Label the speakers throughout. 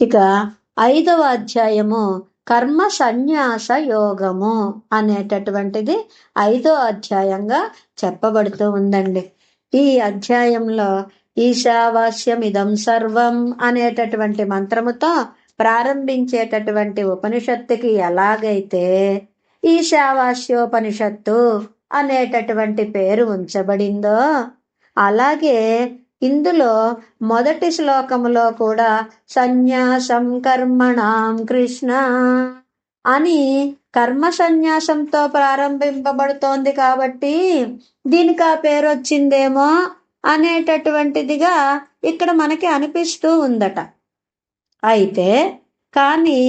Speaker 1: ఇక ఐదవ అధ్యాయము కర్మ సన్యాస యోగము అనేటటువంటిది ఐదో అధ్యాయంగా చెప్పబడుతూ ఉందండి. ఈ అధ్యాయంలో ఈశావాస్యం ఇదం సర్వం అనేటటువంటి మంత్రముతో ప్రారంభించేటటువంటి ఉపనిషత్తుకి ఎలాగైతే ఈశావాస్యోపనిషత్తు అనేటటువంటి పేరు ఉంచబడిందో అలాగే ఇందులో మొదటి శ్లోకంలో కూడా సన్యాసం కర్మణాం కృష్ణ అని కర్మ సన్యాసంతో ప్రారంభింపబడుతోంది కాబట్టి దీనికి ఆ పేరు వచ్చిందేమో అనేటటువంటిదిగా ఇక్కడ మనకి అనిపిస్తూ ఉందట. అయితే కానీ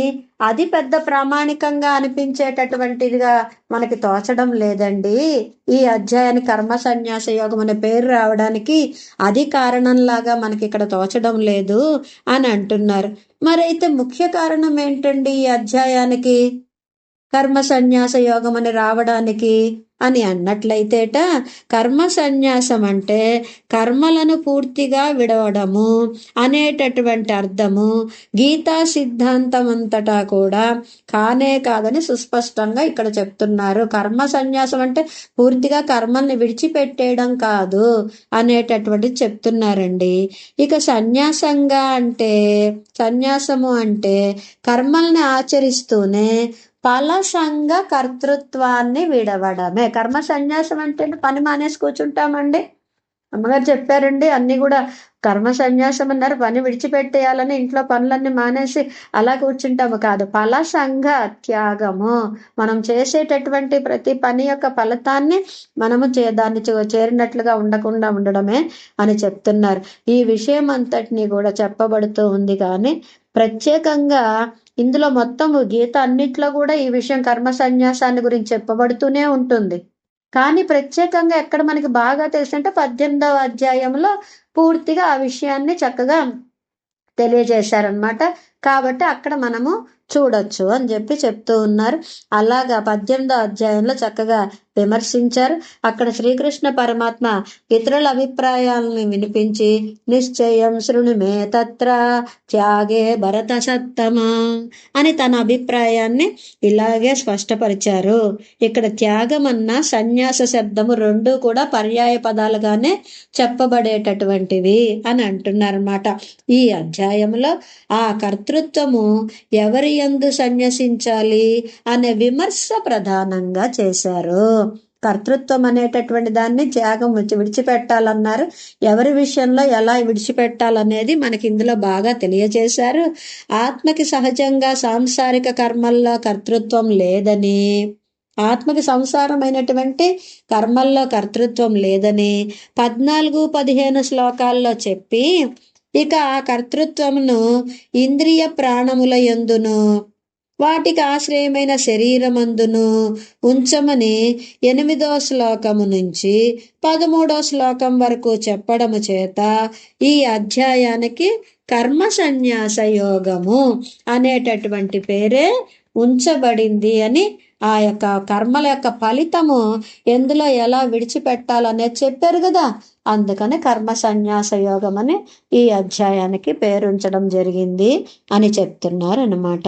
Speaker 1: అది పెద్ద ప్రామాణికంగా అనిపించేటటువంటిదిగా మనకి తోచడం లేదండి. ఈ అధ్యాయాన్ని కర్మ సన్యాస యోగం అనే పేరు రావడానికి అది కారణంలాగా మనకి ఇక్కడ తోచడం లేదు అని అంటున్నారు. మరి అయితే ముఖ్య కారణం ఏంటండి ఈ అధ్యాయానికి? కర్మ సన్యాస యోగం అని రావడానికి అని అన్నట్లయితేట కర్మ సన్యాసం అంటే కర్మలను పూర్తిగా విడవడము అనేటటువంటి అర్థము గీతా సిద్ధాంతం అంతటా కూడా కానే కాదని సుస్పష్టంగా ఇక్కడ చెప్తున్నారు. కర్మ సన్యాసం అంటే పూర్తిగా కర్మల్ని విడిచిపెట్టేయడం కాదు అనేటటువంటి చెప్తున్నారండి. ఇక సన్యాసంగా అంటే సన్యాసము అంటే కర్మల్ని ఆచరిస్తూనే ఫలసంగ కర్తృత్వాన్ని విడవడమే. కర్మ సన్యాసం అంటే పని మానేసి కూర్చుంటామండి. అమ్మగారు చెప్పారండి అన్ని కూడా కర్మ సన్యాసం అన్నారు పని విడిచిపెట్టేయాలని ఇంట్లో పనులన్నీ మానేసి అలా కూర్చుంటాము కాదు. ఫలసంగ త్యాగము. మనం చేసేటటువంటి ప్రతి పని యొక్క ఫలితాన్ని మనము చే దాన్ని చేరినట్లుగా ఉండకుండా ఉండడమే అని చెప్తున్నారు. ఈ విషయం అంతటినీ కూడా చెప్పబడుతూ ఉంది కానీ ప్రత్యేకంగా ఇందులో మొత్తం గీత అన్నిట్లో కూడా ఈ విషయం కర్మ సన్యాసాన్ని గురించి చెప్పబడుతూనే ఉంటుంది. కానీ ప్రత్యేకంగా ఎక్కడ మనకి బాగా తెలిసింటే పద్దెనిమిదవ అధ్యాయంలో పూర్తిగా ఆ విషయాన్ని చక్కగా తెలియజేశారనమాట కాబట్టి అక్కడ మనము చూడొచ్చు అని చెప్పి చెప్తూ ఉన్నారు. అలాగా పద్దెనిమిదో అధ్యాయంలో చక్కగా విమర్శించారు. అక్కడ శ్రీకృష్ణ పరమాత్మ ఇతరుల అభిప్రాయాలను వినిపించి నిశ్చయం శృణుమే తత్ర త్యాగే భరత సత్తమా అని తన అభిప్రాయాన్ని ఇలాగే స్పష్టపరిచారు. ఇక్కడ త్యాగం అన్న సన్యాస శబ్దము రెండు కూడా పర్యాయ పదాలుగానే చెప్పబడేటటువంటివి అని అంటున్నారన్నమాట. ఈ అధ్యాయంలో ఆ కర్తృత్వము ఎవరి ఎందు సన్యసించాలి అనే విమర్శ ప్రధానంగా చేశారు. కర్తృత్వం అనేటటువంటి దాన్ని త్యాగం విడిచిపెట్టాలన్నారు. ఎవరి విషయంలో ఎలా విడిచిపెట్టాలనేది మనకి ఇందులో బాగా తెలియజేశారు. ఆత్మకి సహజంగా సాంసారిక కర్మల్లో కర్తృత్వం లేదని ఆత్మకి సంసారమైనటువంటి కర్మల్లో కర్తృత్వం లేదని పద్నాలుగు పదిహేను శ్లోకాల్లో చెప్పి ఇక ఆ కర్తృత్వమును ఇంద్రియ ప్రాణముల ఎందును వాటికి ఆశ్రయమైన శరీరమందును ఉంచమని ఎనిమిదో శ్లోకము నుంచి పదమూడో శ్లోకం వరకు చెప్పడము చేత ఈ అధ్యాయానికి కర్మ సన్యాస యోగము అనేటటువంటి పేరే ఉంచబడింది అని ఆ యొక్క కర్మల యొక్క ఫలితము ఎందులో ఎలా విడిచిపెట్టాలనేది చెప్పారు కదా. అందుకని కర్మ సన్యాస యోగం అని ఈ అధ్యాయానికి పేరుంచడం జరిగింది అని చెప్తున్నారు అన్నమాట